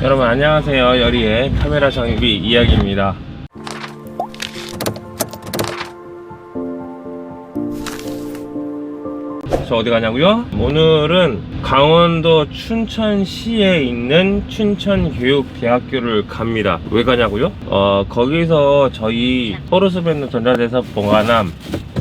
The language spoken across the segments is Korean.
여러분 안녕하세요 여리의 카메라 장비 이야기입니다 저 어디 가냐고요? 오늘은 강원도 춘천시에 있는 춘천교육대학교를 갑니다 왜 가냐고요? 어 거기서 저희 포르스밴드 전자대사 보관함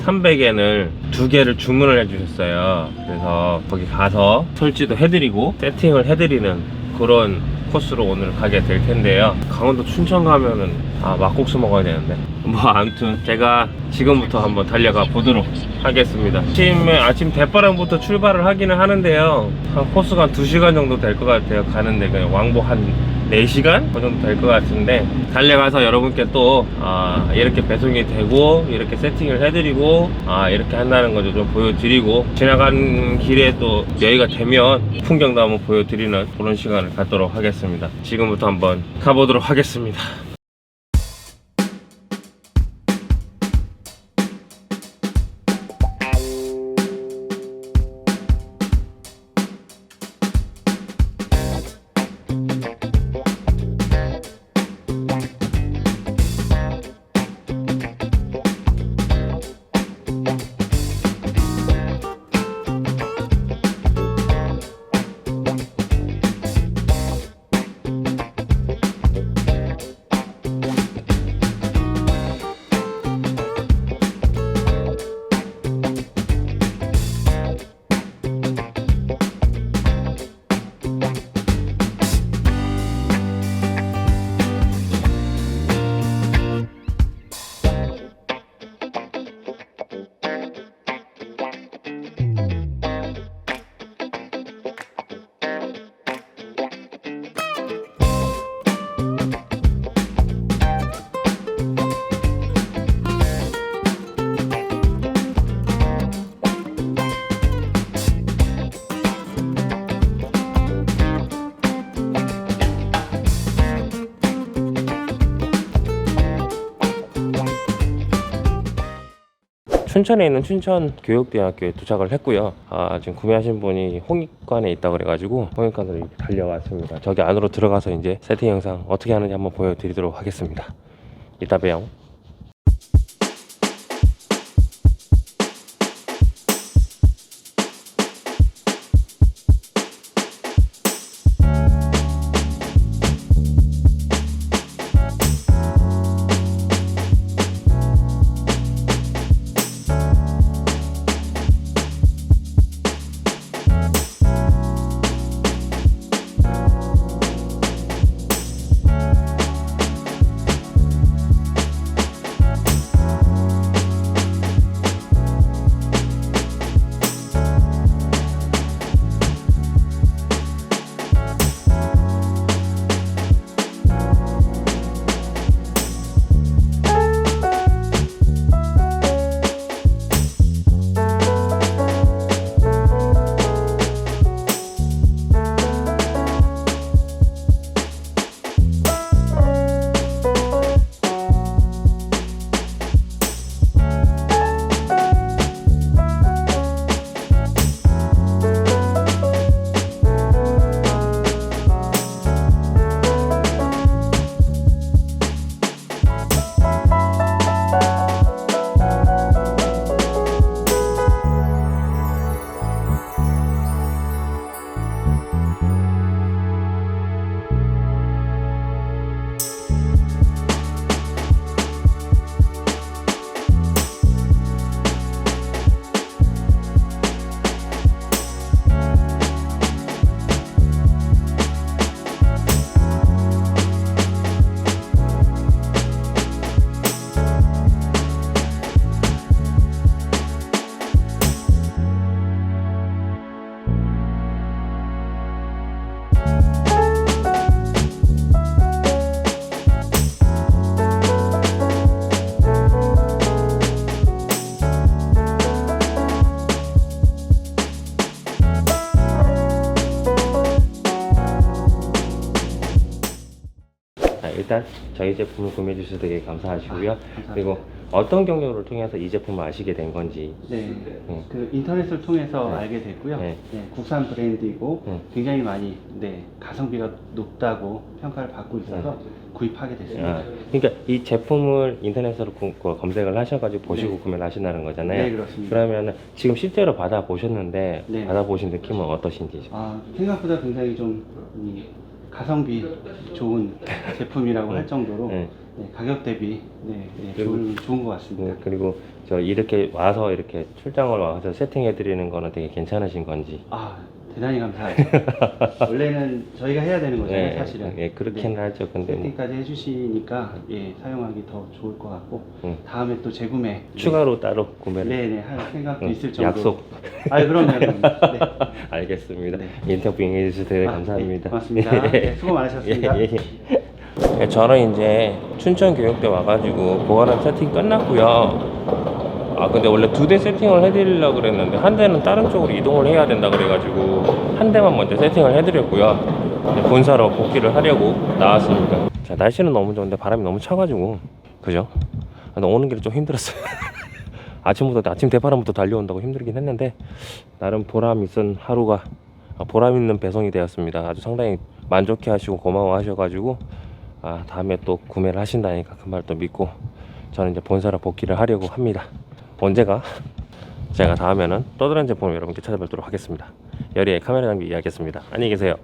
300엔을 두 개를 주문을 해주셨어요. 그래서 거기 가서 설치도 해드리고 세팅을 해드리는 그런 코스로 오늘 가게 될 텐데요. 강원도 춘천 가면은 아 막국수 먹어야 되는데 뭐 아무튼 제가 지금부터 한번 달려가 보도록 하겠습니다. 아침에 아침 대바람부터 출발을 하기는 하는데요. 한 코스가 한 2시간 정도 될 것 같아요. 가는 데 그냥 왕복 한 4시간? 그 정도 될 것 같은데 달려가서 여러분께 또 아, 이렇게 배송이 되고 이렇게 세팅을 해드리고 아, 이렇게 한다는 거죠 좀 보여드리고 지나가는 길에 또 여유가 되면 풍경도 한번 보여드리는 그런 시간을 갖도록 하겠습니다 지금부터 한번 가보도록 하겠습니다 춘천에 있는 춘천 교육대학교에 도착을 했고요. 아, 지금 구매하신 분이 홍익관에 있다 그래가지고 홍익관으로 달려왔습니다. 저기 안으로 들어가서 이제 세팅 영상 어떻게 하는지 한번 보여드리도록 하겠습니다. 이따 봬요. 일단 저희 제품을 구매해 주셔서 되게 감사하시고요. 그리고 어떤 경로를 통해서 이 제품을 아시게 된 건지 네, 네. 그 인터넷을 통해서 네. 알게 됐고요. 네. 네, 국산 브랜드이고 네. 굉장히 많이 네, 가성비가 높다고 평가를 받고 있어서 구입하게 됐습니다. 아, 그러니까 이 제품을 인터넷으로 구- 그 검색을 하셔가지고 보시고 네. 구매를 하신다는 거잖아요. 네, 그렇습니다. 그러면 지금 실제로 받아 보셨는데 네. 받아 보신 느낌은 어떠신지? 아, 생각보다 굉장히 좀 이, 가성비 좋은 제품이라고 할 정도로 네. 네, 가격 대비 네, 네, 좋은, 좋은 것 같습니다. 네, 그리고 저 이렇게 와서 이렇게 출장을 와서 세팅해 드리는 거는 되게 괜찮으신 건지. 아, 대단히 감사하죠. 원래는 저희가 해야 되는 거잖아요, 네, 사실은. 예, 그렇긴 네. 하죠. 근데 뭐, 세팅까지 해주시니까 예, 사용하기 더 좋을 것 같고 응. 다음에 또 재구매 추가로 따로 구매를 네 네 할 생각도 응, 있을 정도 약속. 아 그럼요 그럼요 네. 알겠습니다. 네. 인터뷰 응해 주셔서 되게 아, 감사합니다. 네, 고맙습니다. 네, 수고 많으셨습니다. 예, 예, 예. 네, 저는 이제 춘천 교육대 와가지고 보관함 세팅 끝났고요. 아 근데 원래 두 대 세팅을 해드리려고 그랬는데 한 대는 다른 쪽으로 이동을 해야 된다 그래가지고 한 대만 먼저 세팅을 해드렸고요. 본사로 복귀를 하려고 나왔습니다. 자 날씨는 너무 좋은데 바람이 너무 차가지고 그죠? 아, 근데 오는 길이 좀 힘들었어요. 아침부터 아침 대바람부터 달려온다고 힘들긴 했는데 나름 보람 있은 하루가 아, 보람 있는 배송이 되었습니다. 아주 상당히 만족해 하시고 고마워 하셔가지고 아 다음에 또 구매를 하신다니까 그 말 또 믿고 저는 이제 본사로 복귀를 하려고 합니다. 언제가 제가 다음에는 또 다른 제품 여러분께 찾아뵙도록 하겠습니다. 여리의 카메라 장비 이야기했습니다. 안녕히 계세요.